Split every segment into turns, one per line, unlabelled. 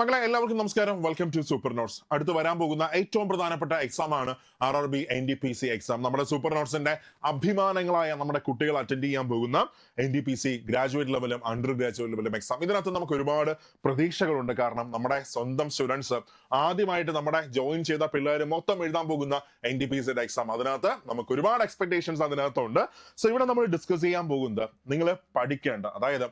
മക്കളെ എല്ലാവർക്കും നമസ്കാരം. വെൽക്കം ടു സൂപ്പർ നോട്ട്സ് അടുത്ത് വരാൻ പോകുന്ന ഏറ്റവും പ്രധാനപ്പെട്ട എക്സാം ആണ് R R B N T P C exam നമ്മുടെ സൂപ്പർ നോട്ട്സിന്റെ അഭിമാനങ്ങളായ നമ്മുടെ കുട്ടികൾ അറ്റൻഡ് ചെയ്യാൻ പോകുന്ന N T P C graduate ലെവലും അണ്ടർ ഗ്രാജുവേറ്റ് ലെവലും എക്സാം ഇതിനകത്ത് നമുക്ക് ഒരുപാട് പ്രതീക്ഷകളുണ്ട്. കാരണം നമ്മുടെ സ്വന്തം സ്റ്റുഡൻസ് ആദ്യമായിട്ട് നമ്മുടെ ജോയിൻ ചെയ്ത പിള്ളേർ മൊത്തം എഴുതാൻ പോകുന്ന എൻ ഡി പി സിയുടെ എക്സാം അതിനകത്ത് നമുക്ക് ഒരുപാട് എക്സ്പെക്ടേഷൻസ് അതിനകത്തുണ്ട്. സോ ഇവിടെ നമ്മൾ ഡിസ്കസ് ചെയ്യാൻ പോകുന്നത് നിങ്ങൾ പഠിക്കേണ്ട അതായത്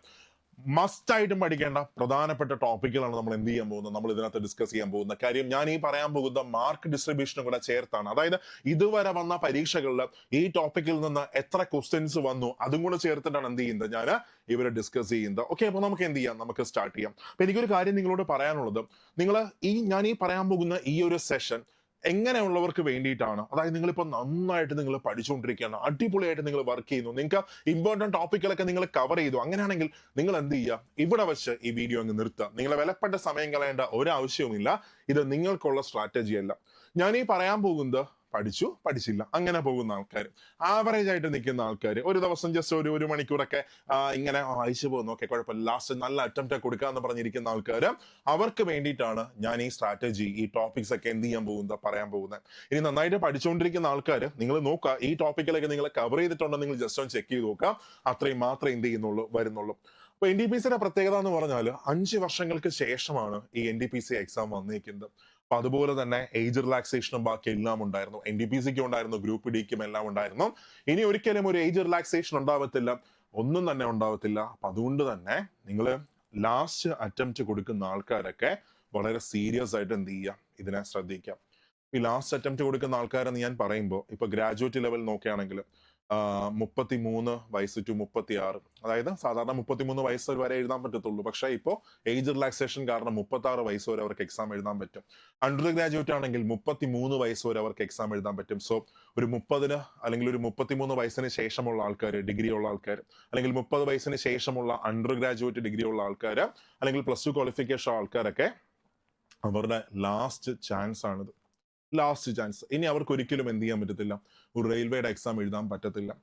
മസ്റ്റ് ആയിട്ടും പഠിക്കേണ്ട പ്രധാനപ്പെട്ട ടോപ്പിക്കുകളാണ് നമ്മൾ എന്ത് ചെയ്യാൻ പോകുന്നത് നമ്മൾ ഇതിനകത്ത് ഡിസ്കസ് ചെയ്യാൻ പോകുന്ന കാര്യം. ഞാൻ ഈ പറയാൻ പോകുന്ന മാർക്ക് ഡിസ്ട്രിബ്യൂഷനും കൂടെ ചേർത്താണ്. അതായത് ഇതുവരെ വന്ന പരീക്ഷകളിൽ ഈ ടോപ്പിക്കിൽ നിന്ന് എത്ര ക്വസ്റ്റ്യൻസ് വന്നു അതും കൂടെ ചേർത്തിട്ടാണ് എന്ത് ചെയ്യുന്നത് ഞാൻ ഇവരെ ഡിസ്കസ് ചെയ്യുന്നത്. ഓക്കെ അപ്പോൾ നമുക്ക് എന്ത് ചെയ്യാം? നമുക്ക് സ്റ്റാർട്ട് ചെയ്യാം. അപ്പൊ എനിക്കൊരു കാര്യം നിങ്ങളോട് പറയാനുള്ളത്. നിങ്ങൾ ഈ ഞാൻ ഈ പറയാൻ പോകുന്ന ഈ ഒരു സെഷൻ എങ്ങനെയുള്ളവർക്ക് വേണ്ടിയിട്ടാണ്? അതായത് നിങ്ങളിപ്പോൾ നന്നായിട്ട് നിങ്ങൾ പഠിച്ചുകൊണ്ടിരിക്കുകയാണ് അടിപൊളിയായിട്ട് നിങ്ങൾ വർക്ക് ചെയ്യുന്നു നിങ്ങൾക്ക് ഇമ്പോർട്ടന്റ് ടോപ്പിക്കുകളൊക്കെ നിങ്ങൾ കവർ ചെയ്തു. അങ്ങനെയാണെങ്കിൽ നിങ്ങൾ എന്ത് ചെയ്യുക? ഇവിടെ വെച്ച് ഈ വീഡിയോ അങ്ങ് നിർത്തുക. നിങ്ങളെ വിലപ്പെട്ട സമയം കളയേണ്ട ഒരു ആവശ്യവുമില്ല ഇത് നിങ്ങൾക്കുള്ള സ്ട്രാറ്റജി അല്ല. ഞാൻ ഈ പറയാൻ പോകുന്നത് പഠിച്ചു പഠിച്ചില്ല. അങ്ങനെ പോകുന്ന ആൾക്കാർ ആവറേജ് ആയിട്ട് നിൽക്കുന്ന ആൾക്കാർ ഒരു ദിവസം ജസ്റ്റ് ഒരു ഒരു മണിക്കൂറൊക്കെ ഇങ്ങനെ അയച്ചു പോകുന്നു ഓക്കെ കുഴപ്പമില്ല. ലാസ്റ്റ് നല്ല അറ്റംപ്റ്റ് കൊടുക്കാന്ന് പറഞ്ഞിരിക്കുന്ന ആൾക്കാർ അവർക്ക് വേണ്ടിയിട്ടാണ് ഞാൻ ഈ സ്ട്രാറ്റജി ഈ ടോപ്പിക്സ് ഒക്കെ എന്ത് ചെയ്യാൻ പോകുന്നത് പറയാൻ പോകുന്നത്. ഇനി നന്നായിട്ട് പഠിച്ചുകൊണ്ടിരിക്കുന്ന ആൾക്കാർ നിങ്ങൾ നോക്കുക ഈ ടോപ്പിക്കിലൊക്കെ നിങ്ങൾ കവർ ചെയ്തിട്ടുണ്ടോ നിങ്ങൾ ജസ്റ്റ് ഒന്ന് ചെക്ക് ചെയ്ത് നോക്കുക. അത്രയും മാത്രമേ എന്ത് ചെയ്യുന്നുള്ളൂ വരുന്നുള്ളൂ. അപ്പൊ എൻ ഡി പി സിയുടെ പ്രത്യേകത എന്ന് പറഞ്ഞാൽ അഞ്ച് വർഷങ്ങൾക്ക് ശേഷമാണ് ഈ N T P C exam വന്നിരിക്കുന്നത് അപ്പൊ അതുപോലെ തന്നെ ഏജ് റിലാക്സേഷനും ബാക്കി എല്ലാം ഉണ്ടായിരുന്നു. എൻ ഡി പി സിക്കും ഉണ്ടായിരുന്നു ഗ്രൂപ്പ് ഡിക്കും എല്ലാം ഉണ്ടായിരുന്നു. ഇനി ഒരിക്കലും ഒരു ഏജ് റിലാക്സേഷൻ ഉണ്ടാവത്തില്ല. ഒന്നും തന്നെ ഉണ്ടാവത്തില്ല. അപ്പൊ അതുകൊണ്ട് തന്നെ നിങ്ങൾ ലാസ്റ്റ് അറ്റംപ്റ്റ് കൊടുക്കുന്ന ആൾക്കാരൊക്കെ വളരെ സീരിയസ് ആയിട്ട് എന്ത് ചെയ്യുക? ഇതിനെ ശ്രദ്ധിക്കാം ഈ ലാസ്റ്റ് അറ്റംപ്റ്റ് കൊടുക്കുന്ന ആൾക്കാരെന്ന് ഞാൻ പറയുമ്പോൾ ഇപ്പൊ ഗ്രാജുവേറ്റ് ലെവൽ നോക്കുകയാണെങ്കിൽ മുപ്പത്തി മൂന്ന് വയസ്സ് ടു മുപ്പത്തി ആറ് അതായത് സാധാരണ മുപ്പത്തി മൂന്ന് വയസ്സ് വരെ എഴുതാൻ പറ്റത്തുള്ളൂ. പക്ഷേ ഇപ്പോൾ ഏജ് റിലാക്സേഷൻ കാരണം മുപ്പത്തി ആറ് വയസ്സ് വരെ അവർക്ക് എക്സാം എഴുതാൻ പറ്റും. അണ്ടർ ഗ്രാജുവേറ്റ് ആണെങ്കിൽ മുപ്പത്തി മൂന്ന് വയസ്സ് വരെ അവർക്ക് എക്സാം എഴുതാൻ പറ്റും. സോ ഒരു മുപ്പതിന് അല്ലെങ്കിൽ ഒരു മുപ്പത്തിമൂന്ന് വയസ്സിന് ശേഷമുള്ള ആൾക്കാർ ഡിഗ്രി ഉള്ള ആൾക്കാർ അല്ലെങ്കിൽ മുപ്പത് വയസ്സിന് ശേഷമുള്ള അണ്ടർ ഗ്രാജുവേറ്റ് ഡിഗ്രി ഉള്ള ആൾക്കാർ അല്ലെങ്കിൽ പ്ലസ് ടു ക്വാളിഫിക്കേഷൻ ആൾക്കാരൊക്കെ അവരുടെ ലാസ്റ്റ് ചാൻസ് ആണിത്. ലാസ്റ്റ് ചാൻസ് ഇനി അവർക്ക് ഒരിക്കലും എന്ത് ചെയ്യാൻ പറ്റത്തില്ല. ഒരു റെയിൽവേയുടെ എക്സാം എഴുതാൻ പറ്റത്തില്ല.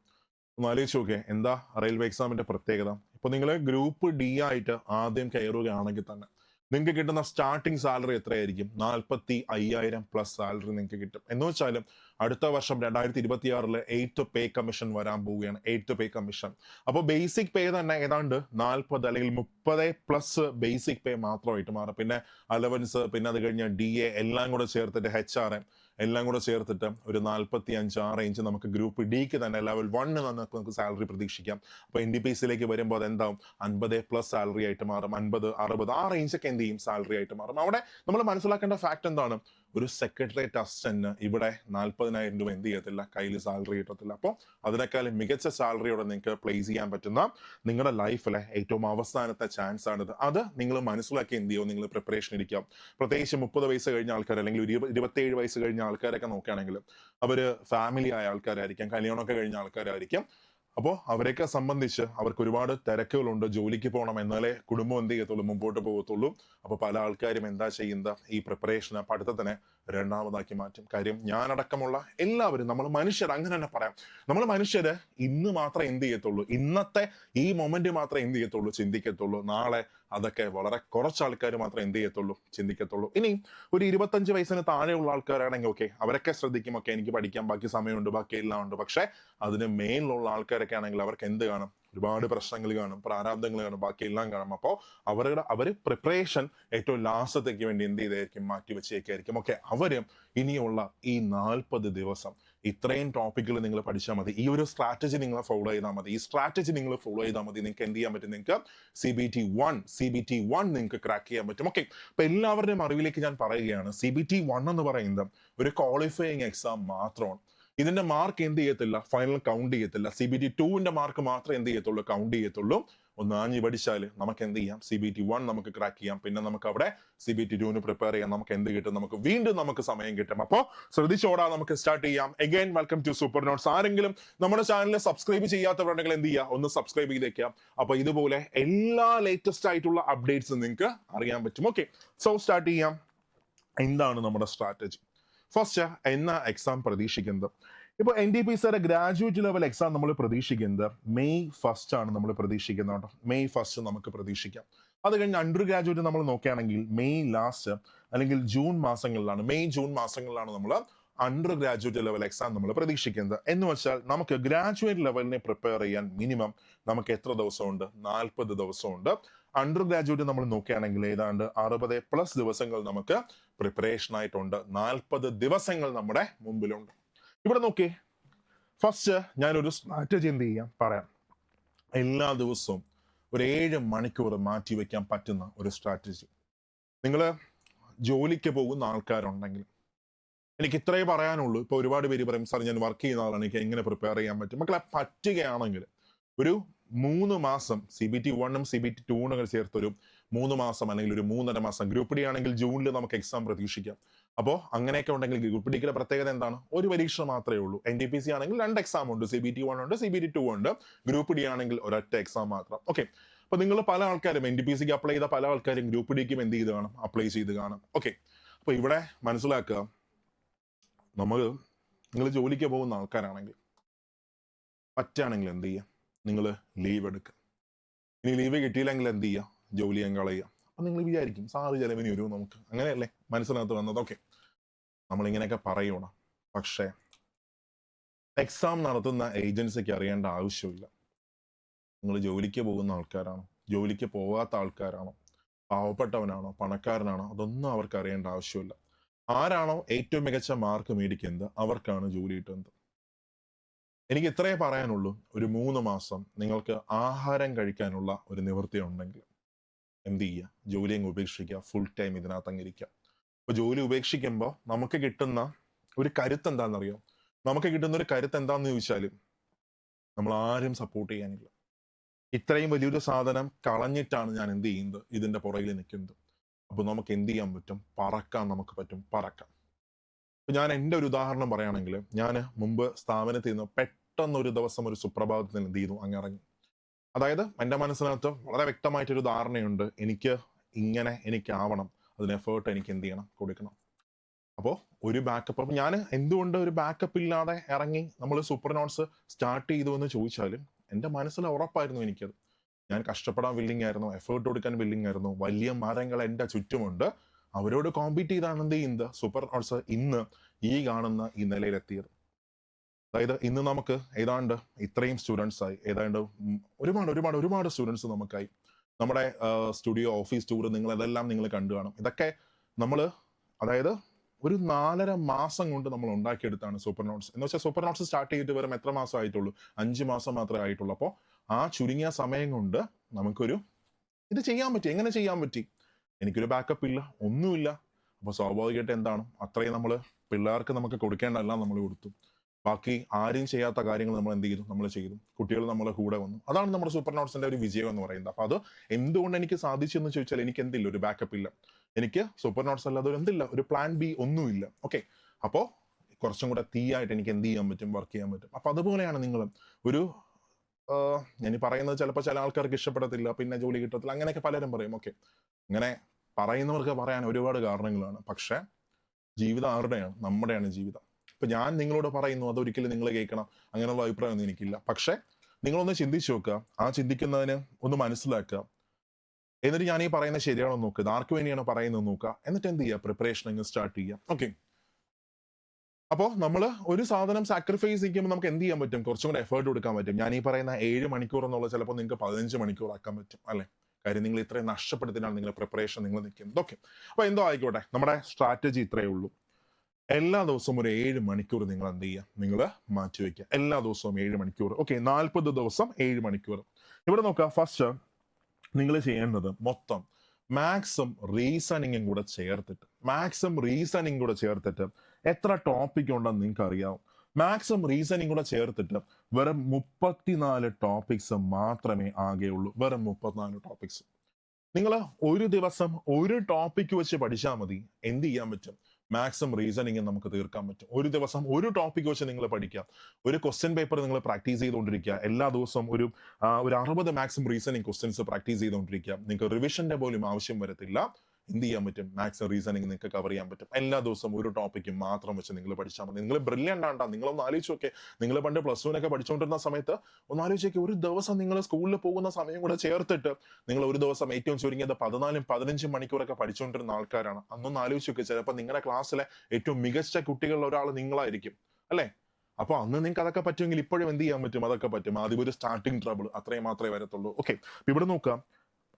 ഒന്ന് ആലോചിച്ച് നോക്കേ എന്താ റെയിൽവേ എക്സാമിന്റെ പ്രത്യേകത? ഇപ്പൊ നിങ്ങൾ ഗ്രൂപ്പ് ഡി ആയിട്ട് ആദ്യം കയറുകയാണെങ്കിൽ തന്നെ നിങ്ങൾക്ക് കിട്ടുന്ന സ്റ്റാർട്ടിംഗ് സാലറി എത്രയായിരിക്കും? നാൽപ്പത്തി അയ്യായിരം പ്ലസ് സാലറി നിങ്ങൾക്ക് കിട്ടും. എന്ന് വെച്ചാലും അടുത്ത വർഷം രണ്ടായിരത്തി ഇരുപത്തി ആറിൽ എയ്ത്ത് പേ കമ്മീഷൻ വരാൻ പോവുകയാണ്. എയ്ത്ത് പേ കമ്മീഷൻ അപ്പോൾ ബേസിക് പേ തന്നെ ഏതാണ്ട് നാൽപ്പത് അല്ലെങ്കിൽ മുപ്പത് പ്ലസ് ബേസിക് പേ മാത്രമായിട്ട് മാറും. പിന്നെ അലവൻസ് പിന്നെ അത് കഴിഞ്ഞ ഡി എ എല്ലാം കൂടെ ചേർത്തിട്ട് എച്ച് ആർ എം എല്ലാം കൂടെ ചേർത്തിട്ട് ഒരു നാൽപ്പത്തി അഞ്ച് ആ റേഞ്ച് നമുക്ക് ഗ്രൂപ്പ് ഡിക്ക് തന്നെ ലെവൽ വണ്ണിൽ നമുക്ക് നമുക്ക് സാലറി പ്രതീക്ഷിക്കാം. അപ്പോൾ എൻ ഡി പി സിയിലേക്ക് വരുമ്പോൾ അതെന്താവും? അൻപത് പ്ലസ് സാലറി ആയിട്ട് മാറും. അൻപത് അറുപത് ആ റേഞ്ചൊക്കെ എന്ത് ചെയ്യും? സാലറി ആയിട്ട് മാറും. അവിടെ നമ്മൾ മനസ്സിലാക്കേണ്ട ഫാക്ട് എന്താണ്? ഒരു സെക്രട്ടേറിയറ്റ് അസിസ്റ്റന്റ് ഇവിടെ നാൽപ്പതിനായിരം രൂപ എന്ത് ചെയ്യത്തില്ല? കയ്യിൽ സാലറി കിട്ടത്തില്ല. അപ്പോൾ അതിനേക്കാളും മികച്ച സാലറിയോടെ നിങ്ങൾക്ക് പ്ലേസ് ചെയ്യാൻ പറ്റുന്ന നിങ്ങളുടെ ലൈഫിലെ ഏറ്റവും അവസാനത്തെ ചാൻസ് ആണിത്. അത് നിങ്ങൾ മനസ്സിലാക്കി എന്ത് ചെയ്യുമോ നിങ്ങൾ പ്രിപ്പറേഷൻ ഇരിക്കാം. പ്രത്യേകിച്ച് മുപ്പത് വയസ്സ് കഴിഞ്ഞ ആൾക്കാർ അല്ലെങ്കിൽ ഒരു ഇരുപ- ഇരുപത്തേഴ് വയസ്സ് കഴിഞ്ഞ ആൾക്കാരൊക്കെ നോക്കുകയാണെങ്കിൽ അവർ ഫാമിലി ആയ ആൾക്കാരായിരിക്കാം. കല്യാണമൊക്കെ കഴിഞ്ഞ ആൾക്കാരായിരിക്കും. അപ്പോൾ അവരെയൊക്കെ സംബന്ധിച്ച് അവർക്ക് ഒരുപാട് തിരക്കുകളുണ്ട്. ജോലിക്ക് പോകണം എന്നാലേ കുടുംബം എന്ത് ചെയ്യത്തുള്ളൂ? മുമ്പോട്ട് പോകത്തുള്ളൂ. അപ്പോൾ പല ആൾക്കാരും എന്താ ചെയ്യുന്നത്? ഈ പ്രിപ്പറേഷന് പഠിത്തത്തിനെ രണ്ടാമതാക്കി മാറ്റും. കാര്യം ഞാനടക്കമുള്ള എല്ലാവരും നമ്മൾ മനുഷ്യർ അങ്ങനെ തന്നെ പറയാം. നമ്മൾ മനുഷ്യര് ഇന്ന് മാത്രമേ എന്ത് ചെയ്യത്തുള്ളൂ? ഇന്നത്തെ ഈ മൊമെന്റ് മാത്രമേ എന്ത് ചെയ്യത്തുള്ളൂ? ചിന്തിക്കത്തുള്ളൂ. നാളെ അതൊക്കെ വളരെ കുറച്ച് ആൾക്കാർ മാത്രമേ എന്ത് ചെയ്യത്തുള്ളൂ? ചിന്തിക്കത്തുള്ളൂ. ഇനി ഒരു ഇരുപത്തഞ്ച് വയസ്സിന് താഴെയുള്ള ആൾക്കാരാണെങ്കിൽ ഓക്കെ അവരൊക്കെ ശ്രദ്ധിക്കും ഓക്കെ എനിക്ക് പഠിക്കാൻ ബാക്കി സമയമുണ്ട് ബാക്കി എല്ലാം ഉണ്ട്. പക്ഷെ അതിന് മേലിലുള്ള ആൾക്കാരൊക്കെ ആണെങ്കിൽ അവർക്ക് എന്ത് കാണും? ഒരുപാട് പ്രശ്നങ്ങൾ കാണും പ്രാരാബ്ദങ്ങൾ കാണും ബാക്കി എല്ലാം കാണും. അപ്പോൾ അവരുടെ അവർ പ്രിപ്പറേഷൻ ഏറ്റവും ലാസ്റ്റത്തേക്ക് വേണ്ടി എന്ത് ചെയ്തായിരിക്കും? മാറ്റി വെച്ചേക്കായിരിക്കും. ഓക്കെ അവർ ഇനിയുള്ള ഈ നാൽപ്പത് ദിവസം ഇത്രയും ടോപ്പിക്കുകൾ നിങ്ങൾ പഠിച്ചാൽ മതി. ഈ ഒരു സ്ട്രാറ്റജി നിങ്ങൾ ഫോളോ ചെയ്താൽ മതി. ഈ സ്ട്രാറ്റജി നിങ്ങൾ ഫോളോ ചെയ്താൽ മതി. നിങ്ങൾക്ക് എന്ത് ചെയ്യാൻ പറ്റും? നിങ്ങൾക്ക് C B T one C B T one നിങ്ങൾക്ക് ക്രാക്ക് ചെയ്യാൻ പറ്റും. ഓക്കെ അപ്പൊ എല്ലാവരുടെയും അറിവിലേക്ക് ഞാൻ പറയുകയാണ്. സി ബി ടി വൺ എന്ന് പറയുന്നത് ഒരു ക്വാളിഫയിങ് എക്സാം മാത്രമാണ്. ഇതിന്റെ മാർക്ക് എന്ത് ചെയ്യത്തില്ല? ഫൈനൽ കൗണ്ട് ചെയ്യത്തില്ല. സി ബി ടി ടുവിന്റെ മാർക്ക് മാത്രമേ എന്ത് ചെയ്യത്തുള്ളൂ? കൗണ്ട് ചെയ്യത്തുള്ളൂ. ഒന്ന് ആഞ്ഞു പഠിച്ചാൽ നമുക്ക് എന്ത് ചെയ്യാം? സി ബി ടി വൺ നമുക്ക് ക്രാക്ക് ചെയ്യാം. പിന്നെ നമുക്ക് അവിടെ സി ബി ടി ടുവിന് പ്രിപ്പയർ ചെയ്യാം. നമുക്ക് എന്ത് കിട്ടും? നമുക്ക് വീണ്ടും നമുക്ക് സമയം കിട്ടും. അപ്പോൾ ശ്രദ്ധിച്ചോടാ നമുക്ക് സ്റ്റാർട്ട് ചെയ്യാം. Again welcome to super notes ആരെങ്കിലും നമ്മുടെ ചാനൽ സബ്സ്ക്രൈബ് ചെയ്യാത്തവരുണ്ടെങ്കിൽ എന്ത് ചെയ്യുക ഒന്ന് സബ്സ്ക്രൈബ് ചെയ്തേക്കാം. അപ്പൊ ഇതുപോലെ എല്ലാ ലേറ്റസ്റ്റ് ആയിട്ടുള്ള അപ്ഡേറ്റ്സ് നിങ്ങൾക്ക് അറിയാൻ പറ്റും. ഓക്കെ സോ സ്റ്റാർട്ട് ചെയ്യാം. എന്താണ് നമ്മുടെ സ്ട്രാറ്റജി ഫസ്റ്റ് എന്ന എക്സാം പ്രതീക്ഷിക്കുന്നത്. ഇപ്പോൾ എൻ ഡി പി സിയുടെ ഗ്രാജുവേറ്റ് ലെവൽ എക്സാം നമ്മൾ പ്രതീക്ഷിക്കുന്നത് മെയ് ഫസ്റ്റ് ആണ് നമ്മൾ പ്രതീക്ഷിക്കുന്നത് കേട്ടോ. മെയ് ഫസ്റ്റ് നമുക്ക് പ്രതീക്ഷിക്കാം. അത് കഴിഞ്ഞ് അണ്ടർ ഗ്രാജുവേറ്റ് നമ്മൾ നോക്കുകയാണെങ്കിൽ മെയ് ലാസ്റ്റ് അല്ലെങ്കിൽ ജൂൺ മാസങ്ങളിലാണ് മെയ് ജൂൺ മാസങ്ങളിലാണ് നമ്മൾ അണ്ടർ ഗ്രാജുവേറ്റ് ലെവൽ എക്സാം നമ്മൾ പ്രതീക്ഷിക്കുന്നത്. എന്ന് വെച്ചാൽ നമുക്ക് ഗ്രാജുവേറ്റ് ലെവലിനെ പ്രിപ്പയർ ചെയ്യാൻ മിനിമം നമുക്ക് എത്ര ദിവസമുണ്ട്? നാൽപ്പത് ദിവസമുണ്ട്. അണ്ടർ ഗ്രാജുവേറ്റ് നമ്മൾ നോക്കുകയാണെങ്കിൽ ഏതാണ്ട് അറുപത് പ്ലസ് ദിവസങ്ങൾ നമുക്ക് പ്രിപ്പറേഷൻ ആയിട്ടുണ്ട്. നാൽപ്പത് ദിവസങ്ങൾ നമ്മുടെ മുമ്പിലുണ്ട്. ഇവിടെ നോക്കി ഫസ്റ്റ് ഞാനൊരു സ്ട്രാറ്റജി എന്ത് ചെയ്യാം? പറയാം. എല്ലാ ദിവസവും ഒരു ഏഴ് മണിക്കൂർ മാറ്റി വയ്ക്കാൻ പറ്റുന്ന ഒരു സ്ട്രാറ്റജി നിങ്ങൾ ജോലിക്ക് പോകുന്ന ആൾക്കാരുണ്ടെങ്കിൽ എനിക്ക് ഇത്രേ പറയാനുള്ളൂ. ഇപ്പൊ ഒരുപാട് പേര് പറയും സാർ ഞാൻ വർക്ക് ചെയ്യുന്ന ആളാണ്. എനിക്ക് എങ്ങനെ പ്രിപ്പയർ ചെയ്യാൻ പറ്റും? മക്കളെ പറ്റുകയാണെങ്കിൽ ഒരു മൂന്ന് മാസം സി ബി ടി വണ്ണും സി ബി ടി ടൂണുകൾ ചേർത്തൊരു മൂന്ന് മാസം അല്ലെങ്കിൽ ഒരു മൂന്നര മാസം ഗ്രൂപ്പ് ഡി ആണെങ്കിൽ ജൂണിൽ നമുക്ക് എക്സാം പ്രതീക്ഷിക്കാം. അപ്പോൾ അങ്ങനെയൊക്കെ ഉണ്ടെങ്കിൽ ഗ്രൂപ്പ് ഡിയുടെ പ്രത്യേകത എന്താണ്? ഒരു പരീക്ഷ മാത്രമേ ഉള്ളൂ. എൻ ഡി പി സി ആണെങ്കിൽ രണ്ട് എക്സാം ഉണ്ട്. സി ബി ടി വൺ ഉണ്ട് സി ബി ടി ടു ഉണ്ട്. ഗ്രൂപ്പ് ഡി ആണെങ്കിൽ ഒരൊറ്റ എക്സാം മാത്രം. ഓക്കെ അപ്പൊ നിങ്ങൾ പല ആൾക്കാരും എൻ ഡി പി സിക്ക് അപ്ലൈ ചെയ്ത പല ആൾക്കാരും ഗ്രൂപ്പ് ഡിക്കും എന്ത് ചെയ്ത് കാണും? അപ്ലൈ ചെയ്ത് കാണും. ഓക്കെ അപ്പൊ ഇവിടെ മനസ്സിലാക്കുക. നമ്മൾ നിങ്ങൾ ജോലിക്ക് പോകുന്ന ആൾക്കാരാണെങ്കിൽ പറ്റുകയാണെങ്കിൽ എന്ത് ചെയ്യുക നിങ്ങൾ ലീവ് എടുക്കുക ഇനി ലീവ് കിട്ടിയില്ലെങ്കിൽ എന്ത് ചെയ്യുക ജോലി ഞാൻ കളയുക. അപ്പം നിങ്ങൾ വിചാരിക്കും സാറ് ചെലവിന് വരും നമുക്ക്. അങ്ങനെയല്ലേ? മനസ്സിനകത്ത് വന്നത്. ഓക്കെ നമ്മൾ ഇങ്ങനെയൊക്കെ പറയണം പക്ഷേ എക്സാം നടത്തുന്ന ഏജൻസിക്ക് അറിയേണ്ട ആവശ്യമില്ല. നിങ്ങൾ ജോലിക്ക് പോകുന്ന ആൾക്കാരാണോ? ജോലിക്ക് പോകാത്ത ആൾക്കാരാണോ? പാവപ്പെട്ടവനാണോ? പണക്കാരനാണോ? അതൊന്നും അവർക്ക് അറിയേണ്ട ആവശ്യമില്ല. ആരാണോ ഏറ്റവും മികച്ച മാർക്ക് മേടിക്കുന്നത്? അവർക്കാണ് ജോലി കിട്ടുന്നത്. എനിക്ക് ഇത്രയേ പറയാനുള്ളൂ. ഒരു മൂന്ന് മാസം നിങ്ങൾക്ക് ആഹാരം കഴിക്കാനുള്ള ഒരു നിവൃത്തി ഉണ്ടെങ്കിൽ എന്ത് ചെയ്യുക? ജോലി അങ്ങ് ഉപേക്ഷിക്കുക. ഫുൾ ടൈം ഇതിനകത്ത് അങ്ങിരിക്കുക. അപ്പോൾ ജോലി ഉപേക്ഷിക്കുമ്പോൾ നമുക്ക് കിട്ടുന്ന ഒരു കരുത്ത് എന്താണെന്നറിയോ? നമുക്ക് കിട്ടുന്ന ഒരു കരുത്ത് എന്താണെന്ന് ചോദിച്ചാൽ നമ്മൾ ആരും സപ്പോർട്ട് ചെയ്യാനില്ല. ഇത്രയും വലിയൊരു സാധനം കളഞ്ഞിട്ടാണ് ഞാൻ എന്ത് ചെയ്യുന്നത്? ഇതിന്റെ പുറകിൽ നിൽക്കുന്നത്. അപ്പോൾ നമുക്ക് എന്ത് ചെയ്യാൻ പറ്റും? പറക്കാൻ നമുക്ക് പറ്റും. പറക്കാം. ഞാൻ എന്റെ ഒരു ഉദാഹരണം പറയുകയാണെങ്കിൽ ഞാൻ മുമ്പ് സ്ഥാപനത്തിൽ നിന്ന് പെട്ടെന്ന് ഒരു ദിവസം ഒരു സുപ്രഭാതത്തിൽ എന്ത് ചെയ്തു? അങ്ങ് ഇറങ്ങി. അതായത് എന്റെ മനസ്സിനകത്ത് വളരെ വ്യക്തമായിട്ടൊരു ധാരണയുണ്ട്. എനിക്ക് ഇങ്ങനെ എനിക്ക് ആവണം അതിന് എഫേർട്ട് എനിക്ക് എന്ത് ചെയ്യണം? കൊടുക്കണം. അപ്പോൾ ഒരു ബാക്കപ്പ് അപ്പൊ ഞാൻ എന്തുകൊണ്ട് ഒരു ബാക്കപ്പ് ഇല്ലാതെ ഇറങ്ങി നമ്മൾ സൂപ്പർ നോട്ട്സ് സ്റ്റാർട്ട് ചെയ്തു എന്ന് ചോദിച്ചാൽ എന്റെ മനസ്സിൽ ഉറപ്പായിരുന്നു എനിക്കത്. ഞാൻ കഷ്ടപ്പെടാൻ വില്ലിങ് ആയിരുന്നു. എഫേർട്ട് കൊടുക്കാൻ വില്ലിങ് ആയിരുന്നു. വലിയ മരങ്ങൾ എന്റെ ചുറ്റുമുണ്ട്. അവരോട് കോമ്പീറ്റ് ചെയ്താണ് എന്ത് ചെയ്യുന്നത്? സൂപ്പർ നോട്ട്സ് ഇന്ന് ഈ കാണുന്ന ഈ നിലയിലെത്തിയത്. അതായത് ഇന്ന് നമുക്ക് ഏതാണ്ട് ഇത്രയും സ്റ്റുഡൻസ് ആയി ഏതാണ്ട് ഒരുപാട് ഒരുപാട് ഒരുപാട് സ്റ്റുഡൻസ് നമുക്കായി. നമ്മുടെ സ്റ്റുഡിയോ ഓഫീസ് ടൂർ നിങ്ങൾ ഇതെല്ലാം നിങ്ങൾ കണ്ടു കാണും. ഇതൊക്കെ നമ്മൾ അതായത് ഒരു നാലര മാസം കൊണ്ട് നമ്മൾ ഉണ്ടാക്കിയെടുത്താണ് സൂപ്പർ നോട്ട്സ് എന്ന് വെച്ചാൽ സൂപ്പർ നോട്ട്സ് സ്റ്റാർട്ട് ചെയ്തിട്ട് വെറും എത്ര മാസം ആയിട്ടുള്ളൂ? അഞ്ച് മാസം മാത്രമേ ആയിട്ടുള്ളൂ. അപ്പോൾ ആ ചുരുങ്ങിയ സമയം കൊണ്ട് നമുക്കൊരു ഇത് ചെയ്യാൻ പറ്റി. എങ്ങനെ ചെയ്യാൻ പറ്റി? എനിക്കൊരു ബാക്കപ്പ് ഇല്ല ഒന്നുമില്ല. അപ്പൊ സ്വാഭാവികമായിട്ട് എന്താണ്? അത്രയും നമ്മൾ പിള്ളേർക്ക് നമുക്ക് കൊടുക്കേണ്ടതെല്ലാം നമ്മൾ കൊടുത്തു. ബാക്കി ആരും ചെയ്യാത്ത കാര്യങ്ങൾ നമ്മൾ എന്ത് ചെയ്തു? നമ്മൾ ചെയ്തു. കുട്ടികൾ നമ്മളെ കൂടെ വന്നു. അതാണ് നമ്മുടെ സൂപ്പർ നോട്ട്സിന്റെ ഒരു വിജയം എന്ന് പറയുന്നത്. അപ്പൊ അത് എന്തുകൊണ്ട് എനിക്ക് സാധിച്ചു എന്ന് ചോദിച്ചാൽ എനിക്ക് എന്തില്ല? ഒരു ബാക്കപ്പ് ഇല്ല. എനിക്ക് സൂപ്പർ നോട്ട്സ് അല്ലാതെ ഒരു എന്തില്ല? ഒരു പ്ലാൻ ബി ഒന്നുമില്ല ഓക്കെ അപ്പോൾ കുറച്ചും കൂടെ തീയായിട്ട് എനിക്ക് എന്ത് ചെയ്യാൻ പറ്റും? വർക്ക് ചെയ്യാൻ പറ്റും. അപ്പൊ അതുപോലെയാണ് നിങ്ങൾ ഒരു ഞാൻ പറയുന്നത് ചിലപ്പോൾ ചില ആൾക്കാർക്ക് ഇഷ്ടപ്പെടത്തില്ല പിന്നെ ജോലി കിട്ടത്തില്ല അങ്ങനെയൊക്കെ പലരും പറയും. ഓക്കെ. അങ്ങനെ പറയുന്നവർക്ക് പറയാൻ ഒരുപാട് കാരണങ്ങളാണ്. പക്ഷെ ജീവിതം ആരുടെയാണ്? നമ്മുടെയാണ് ജീവിതം. ഇപ്പൊ ഞാൻ നിങ്ങളോട് പറയുന്നു അതൊരിക്കലും നിങ്ങൾ കേൾക്കണം അങ്ങനെയുള്ള അഭിപ്രായമൊന്നും എനിക്കില്ല. പക്ഷെ നിങ്ങളൊന്ന് ചിന്തിച്ചു നോക്കുക. ആ ചിന്തിക്കുന്നതിന് ഒന്ന് മനസ്സിലാക്കുക. എന്നിട്ട് ഞാൻ ഈ പറയുന്നത് ശരിയാണോ നോക്കുക ആർക്ക് വേണ്ടിയാണ് പറയുന്നത് നോക്കുക. എന്നിട്ട് എന്ത് ചെയ്യുക? പ്രിപ്പറേഷൻ അങ്ങ് സ്റ്റാർട്ട് ചെയ്യുക. ഓക്കെ. അപ്പോൾ നമ്മൾ ഒരു സാധനം സാക്രിഫൈസ് ചെയ്യുമ്പോൾ നമുക്ക് എന്ത് ചെയ്യാൻ പറ്റും? കുറച്ചും കൂടെ എഫേർട്ട് കൊടുക്കാൻ പറ്റും. ഞാൻ ഈ പറയുന്ന ഏഴ് മണിക്കൂർ എന്നുള്ളത് ചിലപ്പോൾ നിങ്ങൾക്ക് പതിനഞ്ച് മണിക്കൂർ ആക്കാൻ പറ്റും അല്ലേ? കാര്യം നിങ്ങൾ ഇത്രയും നഷ്ടപ്പെടുത്തിനാണ് നിങ്ങളുടെ പ്രിപ്പറേഷൻ നിങ്ങൾ നിൽക്കുന്നത് ഓക്കെ അപ്പോൾ എന്തോ ആയിക്കോട്ടെ. നമ്മുടെ സ്ട്രാറ്റജി ഇത്രയേ ഉള്ളൂ. എല്ലാ ദിവസവും ഒരു ഏഴ് മണിക്കൂർ നിങ്ങൾ എന്ത് ചെയ്യുക നിങ്ങൾ മാറ്റിവെക്കുക എല്ലാ ദിവസവും ഏഴ് മണിക്കൂർ. ഓക്കെ നാൽപ്പത് ദിവസം ഏഴ് മണിക്കൂർ. ഇവിടെ നോക്കുക. ഫസ്റ്റ് നിങ്ങൾ ചെയ്യേണ്ടത് മൊത്തം മാക്സും റീസണിങ്ങും കൂടെ ചേർത്തിട്ട് മാക്സും റീസണിങ് കൂടെ ചേർത്തിട്ട് എത്ര ടോപ്പിക് ഉണ്ടെന്ന് നിങ്ങൾക്ക് അറിയാവും മാക്സും റീസണിങ് കൂടെ ചേർത്തിട്ട് വെറും മുപ്പത്തിനാല് ടോപ്പിക്സ് മാത്രമേ ആകെയുള്ളൂ. വെറും മുപ്പത്തിനാല് ടോപ്പിക്സ് നിങ്ങൾ ഒരു ദിവസം ഒരു ടോപ്പിക് വെച്ച് പഠിച്ചാൽ മതി. എന്ത് ചെയ്യാൻ പറ്റും? മാക്സും റീസണിങ് നമുക്ക് തീർക്കാൻ പറ്റും. ഒരു ദിവസം ഒരു ടോപ്പിക് വെച്ച് നിങ്ങൾ പഠിക്കുക ഒരു ക്വസ്റ്റ്യൻ പേപ്പർ നിങ്ങൾ പ്രാക്ടീസ് ചെയ്തുകൊണ്ടിരിക്കുക. എല്ലാ ദിവസവും ഒരു ഒരു അറുപത് മാക്സും റീസണിങ് ക്വസ്റ്റ്യൻസ് പ്രാക്ടീസ് ചെയ്തുകൊണ്ടിരിക്കുക. നിങ്ങൾക്ക് റിവിഷന്റെ പോലും ആവശ്യം വരത്തില്ല. എന്ത് ചെയ്യാൻ പറ്റും? മാത്സ് റീസണിങ് നിങ്ങൾക്ക് കവർ ചെയ്യാൻ പറ്റും. എല്ലാ ദിവസവും ഒരു ടോപ്പിക്ക് മാത്രം വെച്ച് നിങ്ങൾ പഠിച്ചാൽ മതി. നിങ്ങൾ ബ്രില്യന്റ് ആണ്ടാ. നിങ്ങളൊന്ന് ആലോചിച്ച് നോക്കെ നിങ്ങൾ പണ്ട് പ്ലസ് ടുവിനൊക്കെ പഠിച്ചുകൊണ്ടിരുന്ന സമയത്ത് ഒന്ന് ആലോചിച്ച് നോക്കി ഒരു ദിവസം നിങ്ങൾ സ്കൂളിൽ പോകുന്ന സമയം കൂടെ ചേർത്തിട്ട് നിങ്ങൾ ഒരു ദിവസം ഏറ്റവും ചുരുങ്ങിയത് പതിനാലും പതിനഞ്ചും മണിക്കൂറൊക്കെ പഠിച്ചുകൊണ്ടിരുന്ന ആൾക്കാരാണ്. അന്നൊന്ന് ആലോചിച്ച് നോക്കി ചിലപ്പോൾ നിങ്ങളുടെ ക്ലാസ്സിലെ ഏറ്റവും മികച്ച കുട്ടികളിൽ ഒരാൾ നിങ്ങളായിരിക്കും. അല്ലേ? അപ്പൊ അന്ന് നിങ്ങൾക്ക് അതൊക്കെ പറ്റുമെങ്കിൽ ഇപ്പോഴും എന്ത് ചെയ്യാൻ പറ്റും? അതൊക്കെ പറ്റും. ആദ്യം ഒരു സ്റ്റാർട്ടിംഗ് ട്രബിൾ അത്രയും മാത്രമേ വരത്തുള്ളൂ. ഓക്കെ ഇവിടെ നോക്കാം.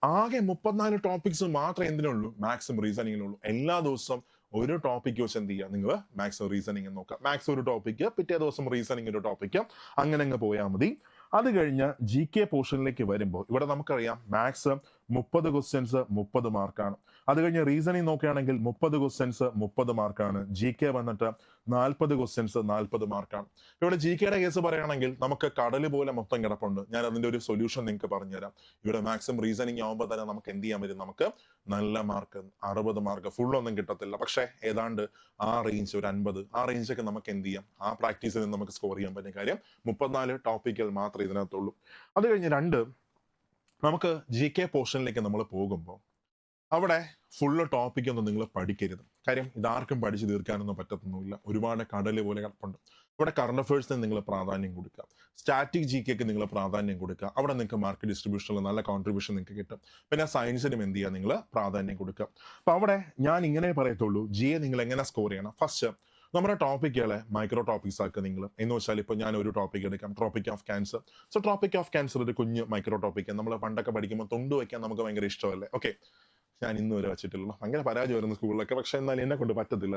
ആകെ മുപ്പത്തിനാല് ടോപ്പിക്സ് മാത്രമേ എന്തിനുള്ളൂ? മാക്സിമം റീസണിങ്ങിനുള്ളൂ എല്ലാ ദിവസവും ഒരു ടോപ്പിക്ക് വെച്ച് എന്ത് ചെയ്യുക? നിങ്ങൾ മാക്സിമം റീസണിങ് നോക്കാം മാക്സ് ഒരു ടോപ്പിക്ക് പിറ്റേ ദിവസം റീസണിങ് ഒരു ടോപ്പിക്ക് അങ്ങനെ അങ്ങ് പോയാൽ മതി. അത് കഴിഞ്ഞ് ജി കെ പോർഷനിലേക്ക് വരുമ്പോൾ ഇവിടെ നമുക്കറിയാം മാത്സ് മുപ്പത് ക്വസ്റ്റ്യൻസ് മുപ്പത് മാർക്കാണ് അത് കഴിഞ്ഞ് റീസണിങ് നോക്കുകയാണെങ്കിൽ മുപ്പത് ക്വസ്റ്റ്യൻസ് മുപ്പത് മാർക്കാണ് ജി കെ വന്നിട്ട് നാൽപ്പത് ക്വസ്റ്റ്യൻസ് നാൽപ്പത് മാർക്കാണ് ഇവിടെ ജി കെയുടെ കേസ് പറയുകയാണെങ്കിൽ നമുക്ക് കടൽ പോലെ മൊത്തം കിടപ്പുണ്ട്. ഞാൻ അതിന്റെ ഒരു സൊല്യൂഷൻ നിങ്ങൾക്ക് പറഞ്ഞുതരാം. ഇവിടെ മാക്സിമം റീസണിങ് ആവുമ്പോൾ തന്നെ നമുക്ക് എന്ത് ചെയ്യാൻ പറ്റും? നമുക്ക് നല്ല മാർക്ക് അറുപത് മാർക്ക് ഫുൾ ഒന്നും കിട്ടത്തില്ല. പക്ഷേ ഏതാണ്ട് ആ റേഞ്ച് ഒരു അൻപത് ആ റേഞ്ചൊക്കെ നമുക്ക് എന്ത് ചെയ്യാം? ആ പ്രാക്ടീസിൽ നിന്ന് നമുക്ക് സ്കോർ ചെയ്യാൻ പറ്റുന്ന കാര്യം മുപ്പത്തിനാല് ടോപ്പിക്കൽ മാത്രമേ ഇതിനകത്തുള്ളൂ. അത് കഴിഞ്ഞ് രണ്ട് നമുക്ക് ജി കെ പോർഷനിലേക്ക് നമ്മൾ പോകുമ്പോൾ അവിടെ ഫുള്ള് ടോപ്പിക് ഒന്നും നിങ്ങൾ പഠിക്കരുത്. കാര്യം ഇതാർക്കും പഠിച്ചു തീർക്കാനൊന്നും പറ്റത്തൊന്നുമില്ല. ഒരുപാട് കടൽ പോലെ കിടപ്പുണ്ട്. ഇവിടെ കറണ്ട് അഫയേഴ്സിന് നിങ്ങൾ പ്രാധാന്യം കൊടുക്കുക. സ്റ്റാറ്റിക് ജി കെക്ക് നിങ്ങൾ പ്രാധാന്യം കൊടുക്കുക. അവിടെ നിങ്ങൾക്ക് മാർക്ക് ഡിസ്ട്രിബ്യൂഷനിൽ നല്ല കോൺട്രിബ്യൂഷൻ നിങ്ങൾക്ക് കിട്ടും. പിന്നെ സയൻസിനും എന്ത് ചെയ്യുക നിങ്ങൾ പ്രാധാന്യം കൊടുക്കുക. അപ്പോൾ അവിടെ ഞാൻ ഇങ്ങനെ പറയത്തുള്ളൂ. ജി എ നിങ്ങൾ എങ്ങനെ സ്കോർ ചെയ്യണം? ഫസ്റ്റ് നമ്മുടെ ടോപ്പിക്കുകളെ മൈക്രോ ടോപ്പിക്സ് ആക്കുക നിങ്ങൾ. എന്ന് വെച്ചാൽ ഇപ്പോൾ ഞാൻ ഒരു ടോപ്പിക് എടുക്കാം. Tropic of cancer so tropic of cancer ഒരു കുഞ്ഞ് മൈക്രോ ടോപ്പിക് നമ്മൾ പണ്ടൊക്കെ പഠിക്കുമ്പോൾ തൊണ്ട് വയ്ക്കാൻ നമുക്ക് ഭയങ്കര ഇഷ്ടമല്ലേ? ഓക്കെ ഞാൻ ഇന്ന് വരെ വെച്ചിട്ടുള്ളൂ ഭയങ്കര പരാജയം വരുന്ന സ്കൂളിലൊക്കെ. പക്ഷെ എന്നാലും എന്നെ കൊണ്ട് പറ്റത്തില്ല.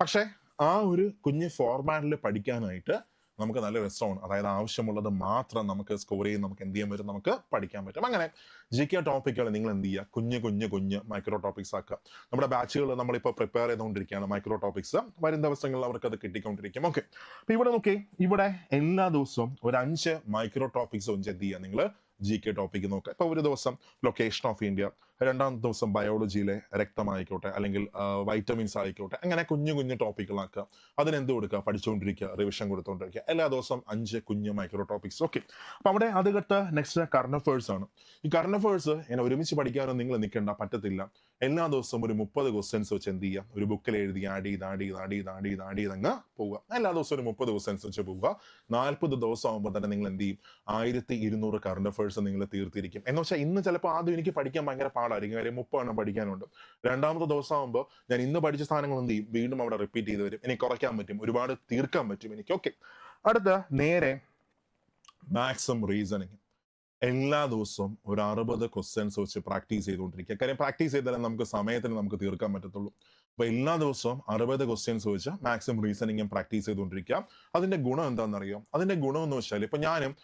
പക്ഷേ ആ ഒരു കുഞ്ഞ് ഫോർമാറ്റിൽ പഠിക്കാനായിട്ട് നമുക്ക് നല്ല രസമാണ് അതായത് ആവശ്യമുള്ളത് മാത്രം നമുക്ക് സ്കോർ ചെയ്ത് നമുക്ക് എന്ത് ചെയ്യാൻ പറ്റും നമുക്ക് പഠിക്കാൻ പറ്റും. അങ്ങനെ ജി കെ ടോപ്പിക്കുകൾ നിങ്ങൾ എന്ത് ചെയ്യുക? കുഞ്ഞ് കുഞ്ഞ് കുഞ്ഞ് മൈക്രോ ടോപ്പിക്സ് ആക്കുക. നമ്മുടെ ബാച്ചുകൾ നമ്മളിപ്പോൾ പ്രിപ്പയർ ചെയ്തുകൊണ്ടിരിക്കുകയാണ് മൈക്രോ ടോപ്പിക്സ് വരും ദിവസങ്ങളിൽ അവർക്ക് അത് കിട്ടിക്കൊണ്ടിരിക്കും. ഓക്കെ അപ്പോൾ ഇവിടെ നോക്കി ഇവിടെ എല്ലാ ദിവസവും ഒരു അഞ്ച് മൈക്രോ ടോപ്പിക്സ് വെച്ച് എന്ത് ചെയ്യുക? നിങ്ങൾ ജി കെ ടോപ്പിക്ക് നോക്കുക. ഇപ്പൊ ഒരു ദിവസം ലൊക്കേഷൻ ഓഫ് ഇന്ത്യ രണ്ടാം ദിവസം ബയോളജിയിലെ രക്തമായിക്കോട്ടെ അല്ലെങ്കിൽ വൈറ്റമിൻസ് ആയിക്കോട്ടെ അങ്ങനെ കുഞ്ഞു കുഞ്ഞു ടോപ്പിക്കുകളാക്കുക അതിനെന്ത് കൊടുക്കുക? പഠിച്ചുകൊണ്ടിരിക്കുക റിവിഷൻ കൊടുത്തുകൊണ്ടിരിക്കുക എല്ലാ ദിവസം അഞ്ച് കുഞ്ഞു മൈക്രോ ടോപ്പിക്സ് ഓക്കെ അപ്പൊ അവിടെ അത് നെക്സ്റ്റ് കറണ്ട് അഫേഴ്സ് ആണ്. ഈ കറണ്ട് അഫേഴ്സ് ഇങ്ങനെ ഒരുമിച്ച് പഠിക്കാനോ നിങ്ങൾ നിൽക്കേണ്ട പറ്റത്തില്ല. എല്ലാ ദിവസവും ഒരു മുപ്പത് ക്വസ്റ്റ്യൻസ് വെച്ച് എന്ത് ചെയ്യുക ഒരു ബുക്കിൽ എഴുതി ആഡ് ചെയ്ത് ആഡ് ചെയ്ത് ആഡ് ചെയ്ത് ആഡ് ചെയ്ത് ആഡ് ചെയ്ത് അങ്ങ് പോവുക. എല്ലാ ദിവസവും ഒരു മുപ്പത് ക്വസ്റ്റ്യൻസ് വെച്ച് പോവുക. നാൽപ്പത് ദിവസം ആകുമ്പോൾ തന്നെ നിങ്ങൾ എന്ത് ചെയ്യും? ആയിരത്തി ഇരുന്നൂറ് കറണ്ട് അഫേഴ്സ് നിങ്ങൾ തീർത്തിരിക്കും. എന്ന് വെച്ചാൽ ഇന്ന് ചിലപ്പോൾ ആദ്യം എനിക്ക് പഠിക്കാൻ ഭയങ്കര പാടായിരിക്കും. കാര്യം മുപ്പെണ്ണം പഠിക്കാനുണ്ട്. രണ്ടാമത്തെ ദിവസം ആകുമ്പോൾ ഞാൻ ഇന്ന് പഠിച്ച സാധനങ്ങൾ എന്ത് ചെയ്യും? വീണ്ടും അവിടെ റിപ്പീറ്റ് ചെയ്ത് വരും. എനിക്ക് കുറയ്ക്കാൻ പറ്റും. ഒരുപാട് തീർക്കാൻ പറ്റും എനിക്ക്. ഓക്കെ അടുത്ത നേരെ മാക്സിമം റീസണിങ് എല്ലാ ദിവസവും ഒരു അറുപത് ക്വസ്റ്റ്യൻസ് വെച്ച് പ്രാക്ടീസ് ചെയ്തുകൊണ്ടിരിക്കുക. കാര്യം പ്രാക്ടീസ് ചെയ്താലേ നമുക്ക് സമയത്തിന് നമുക്ക് തീർക്കാൻ പറ്റത്തുള്ളൂ. അപ്പോൾ എല്ലാ ദിവസവും അറുപത് ക്വസ്റ്റ്യൻസ് വെച്ച് മാക്സിമം റീസണിങ്ങും പ്രാക്ടീസ് ചെയ്തുകൊണ്ടിരിക്കുക. അതിന്റെ ഗുണം എന്താണെന്നറിയോ? അതിന്റെ ഗുണം എന്ന് വെച്ചാൽ ഇപ്പൊ ഞാനും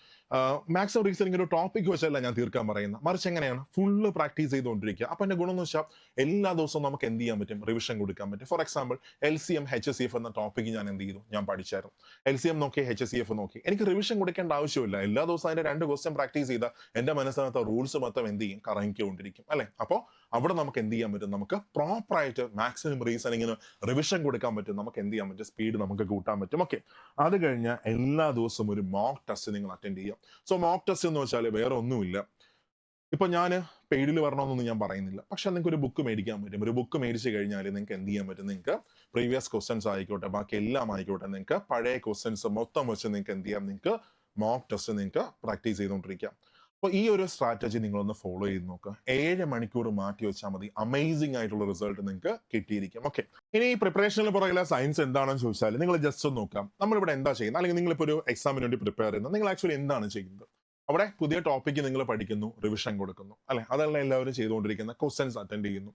മാക്സിമം റീസണിങ് ഒരു ടോപ്പിക് വെച്ചല്ല ഞാൻ തീർക്കാൻ പറയുന്നത്. മറിച്ച് എങ്ങനെയാണ്? ഫുള്ള് പ്രാക്ടീസ് ചെയ്തുകൊണ്ടിരിക്കുക. അപ്പൊ എന്റെ ഗുണം എന്ന് വെച്ചാൽ എല്ലാ ദിവസവും നമുക്ക് എന്ത് ചെയ്യാൻ പറ്റും? റിവിഷൻ കൊടുക്കാൻ പറ്റും. For example L C M H C F എന്ന ടോപ്പിക് ഞാൻ എന്ത് ചെയ്തു? ഞാൻ പഠിച്ചായിരുന്നു. എൽ സി എം നോക്കി എച്ച് എസ് എഫ് നോക്കി. എനിക്ക് റിവിഷൻ കൊടുക്കേണ്ട ആവശ്യമില്ല. എല്ലാ ദിവസവും അതിന്റെ രണ്ട് ക്വസ്റ്റ്യൻ പ്രാക്ടീസ് ചെയ്താൽ എന്റെ മനസ്സിനകത്ത് റൂൾസ് മൊത്തം എന്ത് ചെയ്യും? കറങ്ങിക്കൊണ്ടിരിക്കും. അല്ലെ? അപ്പോൾ അവിടെ നമുക്ക് എന്ത് ചെയ്യാൻ പറ്റും? നമുക്ക് പ്രോപ്പർ ആയിട്ട് മാക്സിമം റീസണിങ്ങിന് റിവിഷൻ കൊടുക്കാൻ പറ്റും. നമുക്ക് എന്ത് ചെയ്യാൻ പറ്റും? സ്പീഡ് നമുക്ക് കൂട്ടാൻ പറ്റും. ഓക്കെ അത് കഴിഞ്ഞാൽ എല്ലാ ദിവസവും ഒരു മോക്ക് ടെസ്റ്റ് നിങ്ങൾ അറ്റൻഡ് ചെയ്യാം സോ മോക്ക് ടെസ്റ്റ് എന്ന് വെച്ചാൽ വേറെ ഒന്നുമില്ല. ഇപ്പൊ ഞാൻ പെയ്ഡിൽ വരണമെന്നൊന്നും ഞാൻ പറയുന്നില്ല. പക്ഷെ നിങ്ങൾക്ക് ഒരു ബുക്ക് മേടിക്കാൻ പറ്റും. ഒരു ബുക്ക് മേടിച്ചു കഴിഞ്ഞാൽ നിങ്ങൾക്ക് എന്ത് ചെയ്യാൻ പറ്റും? നിങ്ങൾക്ക് പ്രീവിയസ് ക്വസ്റ്റൻസ് ആയിക്കോട്ടെ ബാക്കി എല്ലാം ആയിക്കോട്ടെ നിങ്ങൾക്ക് പഴയ ക്വസ്റ്റൻസ് മൊത്തം വെച്ച് നിങ്ങൾക്ക് എന്ത് ചെയ്യാം? നിങ്ങൾക്ക് മോക്ക് ടെസ്റ്റ് നിങ്ങൾക്ക് പ്രാക്ടീസ് ചെയ്തുകൊണ്ടിരിക്കാം അപ്പോൾ ഈ ഒരു സ്ട്രാറ്റജി നിങ്ങളൊന്ന് ഫോളോ ചെയ്ത് നോക്കുക. ഏഴ് മണിക്കൂർ മാറ്റി വെച്ചാൽ മതി. അമേസിംഗ് ആയിട്ടുള്ള റിസൾട്ട് നിങ്ങൾക്ക് കിട്ടിയിരിക്കും. ഓക്കെ ഇനി ഈ പ്രിപ്പറേഷനിൽ പുറകിലെ സയൻസ് എന്താണെന്ന് ചോദിച്ചാൽ നിങ്ങൾ ജസ്റ്റ് ഒന്ന് നോക്കാം. നമ്മളിവിടെ എന്താ ചെയ്യുന്നത്? അല്ലെങ്കിൽ നിങ്ങളിപ്പോൾ ഒരു എക്സാമിന് വേണ്ടി പ്രിപ്പയർ ചെയ്യുന്നത്? നിങ്ങൾ ആക്ച്വലി എന്താണ് ചെയ്യുന്നത്? അവിടെ പുതിയ ടോപ്പിക്ക് നിങ്ങൾ പഠിക്കുന്നു റിവിഷൻ കൊടുക്കുന്നു. അല്ലെ? അതല്ല എല്ലാവരും ചെയ്തുകൊണ്ടിരിക്കുന്ന ക്വസ്റ്റൻസ് അറ്റൻഡ് ചെയ്യുന്നു.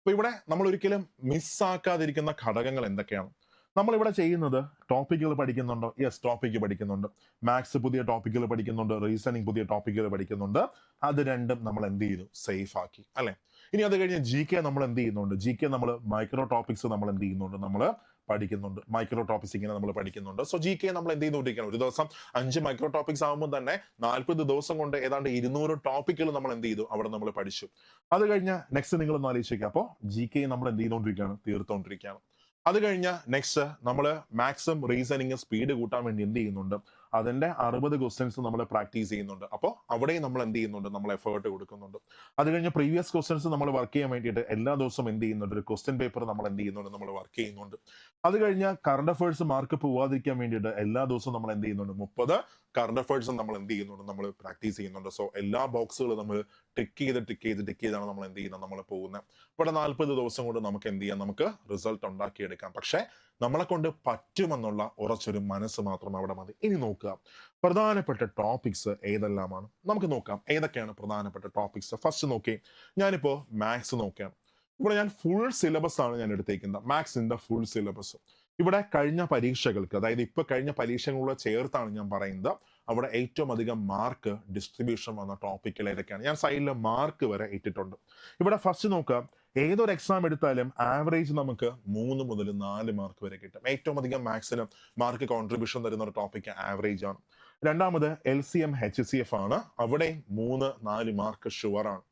അപ്പോൾ ഇവിടെ നമ്മൾ ഒരിക്കലും മിസ്സാക്കാതിരിക്കുന്ന ഘടകങ്ങൾ എന്തൊക്കെയാണ്? നമ്മൾ ഇവിടെ ചെയ്യുന്നത് ടോപ്പിക്കുകൾ പഠിക്കുന്നുണ്ടോ. യെസ് ടോപ്പിക്ക് പഠിക്കുന്നുണ്ട്. മാത്സ് പുതിയ ടോപ്പിക്കുകൾ പഠിക്കുന്നുണ്ട്. റീസണിങ് പുതിയ ടോപ്പിക്കുകൾ പഠിക്കുന്നുണ്ട്. അത് രണ്ടും നമ്മൾ എന്ത് ചെയ്തു? സേഫ് ആക്കി. അല്ലെ? ഇനി അത് കഴിഞ്ഞ് ജി കെ നമ്മൾ എന്ത് ചെയ്യുന്നുണ്ട്? ജി കെ നമ്മൾ മൈക്രോ ടോപ്പിക്സ് നമ്മൾ എന്ത് ചെയ്യുന്നുണ്ട്? നമ്മൾ പഠിക്കുന്നുണ്ട്. മൈക്രോ ടോപ്പിക്സ് ഇങ്ങനെ നമ്മൾ പഠിക്കുന്നുണ്ട്. സോ ജി കെ നമ്മൾ എന്ത് ചെയ്തുകൊണ്ടിരിക്കണം ഒരു ദിവസം അഞ്ച് മൈക്രോ ടോപ്പിക്സ് ആകുമ്പോൾ തന്നെ നാൽപ്പത് ദിവസം കൊണ്ട് ഏതാണ്ട് ഇരുന്നൂറ് ടോപ്പിക്കുകൾ നമ്മൾ എന്ത് ചെയ്തു? അവിടെ നമ്മൾ പഠിച്ചു. അത് കഴിഞ്ഞ് നെക്സ്റ്റ് നിങ്ങൾ ഒന്ന് അപ്പോൾ ജി കെ നമ്മൾ എന്ത് ചെയ്തുകൊണ്ടിരിക്കുകയാണ്? തീർത്തുകൊണ്ടിരിക്കുകയാണ്. അത് കഴിഞ്ഞ നെക്സ്റ്റ് നമ്മൾ മാക്സിമം റീസണിങ് സ്പീഡ് കൂട്ടാൻ വേണ്ടി എന്ത് ചെയ്യുന്നുണ്ട്? അതിന്റെ അറുപത് ക്വസ്റ്റ്യൻസ് നമ്മൾ പ്രാക്ടീസ് ചെയ്യുന്നുണ്ട്. അപ്പോൾ അവിടെയും നമ്മൾ എന്ത് ചെയ്യുന്നുണ്ട്? നമ്മൾ എഫേർട്ട് കൊടുക്കുന്നുണ്ട്. അത് കഴിഞ്ഞ് പ്രീവിയസ് ക്വസ്റ്റ്യൻസ് നമ്മൾ വർക്ക് ചെയ്യാൻ വേണ്ടിയിട്ട് എല്ലാ ദിവസവും എന്ത് ചെയ്യുന്നുണ്ട്? ഒരു ക്വസ്റ്റ്യൻ പേപ്പർ നമ്മൾ എന്ത് ചെയ്യുന്നുണ്ട്? നമ്മൾ വർക്ക് ചെയ്യുന്നുണ്ട്. അത് കഴിഞ്ഞ് കറണ്ട് അഫയേഴ്സ് മാർക്ക് പോവാതിരിക്കാൻ വേണ്ടിയിട്ട് എല്ലാ ദിവസവും നമ്മൾ എന്ത് ചെയ്യുന്നുണ്ട്? മുപ്പത് കറണ്ട് അഫയേഴ്സും നമ്മൾ എന്ത് ചെയ്യുന്നുണ്ട് നമ്മൾ പ്രാക്ടീസ് ചെയ്യുന്നുണ്ട്. സോ എല്ലാ ബോക്സുകളും നമ്മൾ ടിക്ക് ചെയ്ത് ടിക്ക് ചെയ്ത് ടിക്ക് ചെയ്താണ് നമ്മൾ എന്ത് ചെയ്യുന്നത് നമ്മൾ പോകുന്നത് ഇവിടെ നാൽപ്പത് ദിവസം കൊണ്ട് നമുക്ക് എന്ത് ചെയ്യാം? നമുക്ക് റിസൾട്ട് ഉണ്ടാക്കിയെടുക്കാം. പക്ഷേ നമ്മളെ കൊണ്ട് പറ്റുമെന്നുള്ള ഉറച്ചൊരു മനസ്സ് മാത്രം അവിടെ മതി. ഇനി നോക്കുക. പ്രധാനപ്പെട്ട ടോപ്പിക്സ് ഏതെല്ലാമാണ്? നമുക്ക് നോക്കാം. ഏതൊക്കെയാണ് പ്രധാനപ്പെട്ട ടോപ്പിക്സ് ഫസ്റ്റ് നോക്കി. ഞാനിപ്പോ മാത്സ് നോക്കുകയാണ് ഇവിടെ ഞാൻ ഫുൾ സിലബസ് ആണ് ഞാൻ എടുത്തേക്കുന്നത്. മാത്സിന്റെ ഫുൾ സിലബസ് ഇവിടെ കഴിഞ്ഞ പരീക്ഷകൾക്ക് അതായത് ഇപ്പൊ കഴിഞ്ഞ പരീക്ഷകളോട് ചേർത്താണ് ഞാൻ പറയുന്നത് അവിടെ ഏറ്റവും അധികം മാർക്ക് ഡിസ്ട്രിബ്യൂഷൻ വന്ന ടോപ്പിക്കിൽ ഏതൊക്കെയാണ്? ഞാൻ സൈഡിൽ മാർക്ക് വരെ ഇട്ടിട്ടുണ്ട്. ഇവിടെ ഫസ്റ്റ് നോക്കുക ഏതൊരു എക്സാം എടുത്താലും ആവറേജ് നമുക്ക് മൂന്ന് മുതൽ നാല് മാർക്ക് വരെ കിട്ടും. ഏറ്റവും അധികം മാത്സിന് മാർക്ക് കോൺട്രിബ്യൂഷൻ തരുന്ന ഒരു ടോപ്പിക് ആവറേജ് ആണ്. രണ്ടാമത് L C M H C F ആണ്. അവിടെ മൂന്ന് നാല് മാർക്ക് ഷുവർ ആണ്.